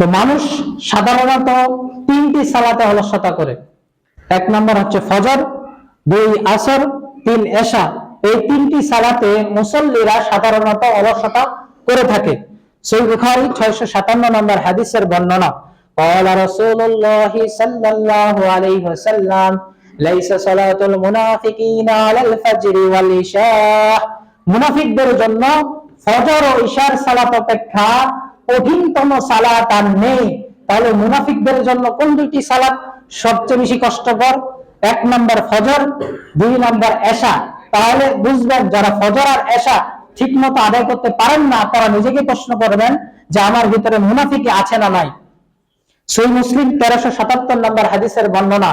তো মানুষ সাধারণত তিনটি সালাতে অলসতা করে এক নম্বর হচ্ছে ফজর দুই আসর তিন এশা এই তিনটি সালাতে মুসল্লিরা সাধারণত অলসতা করে থাকে সেই বুখারী ছয়শো সাতান্ন নম্বর হাদিসের বর্ণনা قال رسول الله صلى الله عليه وسلم ليس صلاة المنافقين على الفجر والعشاء মুনাফিকদের জন্য ফজর ও ঈশার সালাত অপেক্ষা কঠিনতম সালাত আর নেই তাহলে মুনাফিকদের জন্য কোন দুইটি সালাত সবচেয়ে বেশি কষ্টকর এক নম্বর ফজর দুই নম্বর এশা তাহলে বুঝবেন যারা ফজর আর এশা ঠিক মতো আদায় করতে পারেন না তারা নিজেকে প্রশ্ন করবেন যে আমার ভিতরে মুনাফিকি আছে না নাই সই মুসলিম তেরোশো সাতাত্তর নম্বর হাদিসের বর্ণনা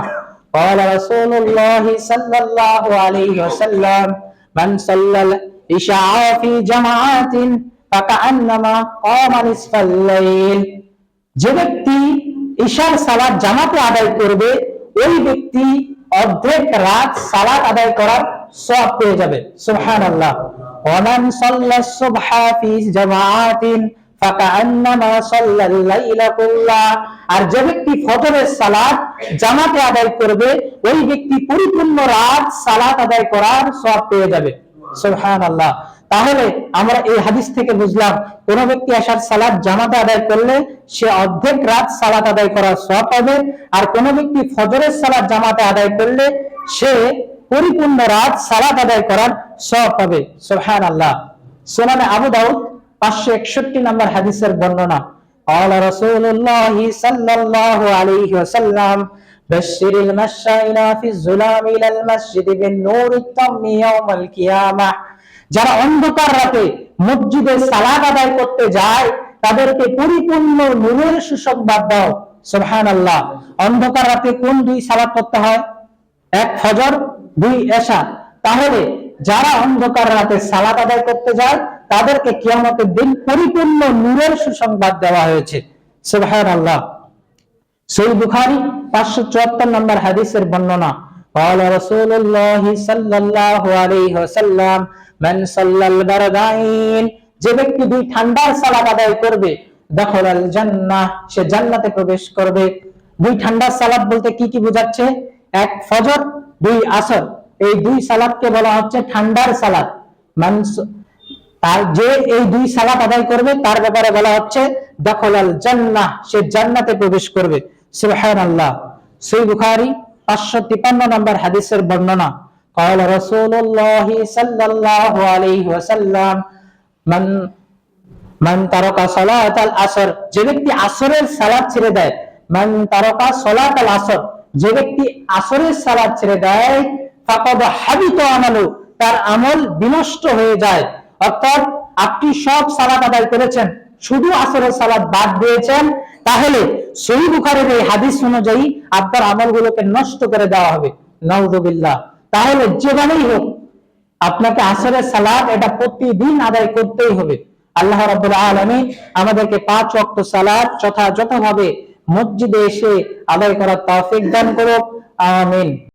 قال رسول الله صلى الله عليه وسلم من صلى العشاء في جماعة যে ব্যক্তি ঈশার সালাদ জামাতে আদায় করবে, ওই ব্যক্তি অর্ধেক রাত সালাদ আদায় করার সব পেয়ে যাবে। সুহান আল্লাহ আর যে ব্যক্তি ফজরের সালাদ জামাতে আদায় করবে, ওই ব্যক্তি পরিপূর্ণ রাত সালাদ আদায় করার সব পেয়ে যাবে। সুবহান আল্লাহ তাহলে আমরা এই হাদিস থেকে বুঝলাম কোন ব্যক্তি আসার সালাত জামাতে আদায় করলে সে অর্ধেক রাত সালাত আদায় করার সওয়াব পাবে আর কোন ব্যক্তি ফজরের সালাত জামাতে আদায় করলে সে পরিপূর্ণ রাত সালাত আদায় করার সওয়াব পাবে সুবহানাল্লাহ সুনানে আবু দাউদ পাঁচশো একষট্টি নম্বর হাদিসের বর্ণনা قال رسول الله صلى الله عليه وسلم بشر المشائين في الظلام إلى المسجد بالنور التام يوم القيامة যারা অন্ধকার রাতে মসজিদে সালাত আদায় করতে যায়, তাদেরকে পরিপূর্ণ নূরের সুসংবাদ দাও। সুবহানাল্লাহ। অন্ধকার রাতে কোন দুই সালাত করতে হয়? এক ফজর, দুই এশা। তাহলে যারা অন্ধকার রাতে সালাত আদায় করতে যায়, তাদেরকে কিয়ামতের দিন পরিপূর্ণ নূরের সুসংবাদ দেওয়া হয়েছে। সোহান আল্লাহ সই বুখারি, পাঁচশো চুয়াত্তর নম্বর হাদিসের বর্ণনা। قال رسول الله صلى الله عليه وسلم من صلى البردين যে ব্যক্তি দুই ঠান্ডার সালাত আদায় করবে দখলাল জান্নাহ সে জান্নাতে প্রবেশ করবে দুই ঠান্ডার সালাত বলতে কি কি বোঝাচ্ছে এক ফজর দুই আসর এই দুই সালাতকে বলা হচ্ছে ঠান্ডার সালাত মান তার যে এই দুই সালাত আদায় করবে তার ব্যাপারে বলা হচ্ছে দখলাল জান্নাহ সে জান্নাতে প্রবেশ করবে সুবহানাল্লাহ সই বুখারী 553 নম্বর হাদিসের বর্ণনা قال رسول الله صلى الله عليه وسلم من মান তারকা সালাতাল আসর যে ব্যক্তি আসরের সালাত ছেড়ে দেয় মান তারকা সালাতাল আসর যে ব্যক্তি আসরের সালাত ছেড়ে দেয় ফাকাদ হাবিত আমালু তার আমল বিনষ্ট হয়ে যায় অর্থাৎ আপনি সব সালাত আদায় করেছেন শুধু আসরের সালাত বাদ দিয়েছেন তাহলে সেই বুখারের এই হাদিস অনুযায়ী আপনার আমলগুলোকে নষ্ট করে দেওয়া হবে। নৌদুবিল্লা তাহলে যেভাবেই হোক, আপনাকে আসরের সালাদ এটা প্রতিদিন আদায় করতেই হবে। আল্লাহ রাবুল আলমী আমাদেরকে পাঁচ অক্ট সালাদ যথাযথভাবে মসজিদে এসে আদায় করার তৌফিক দান করুক। আমিন।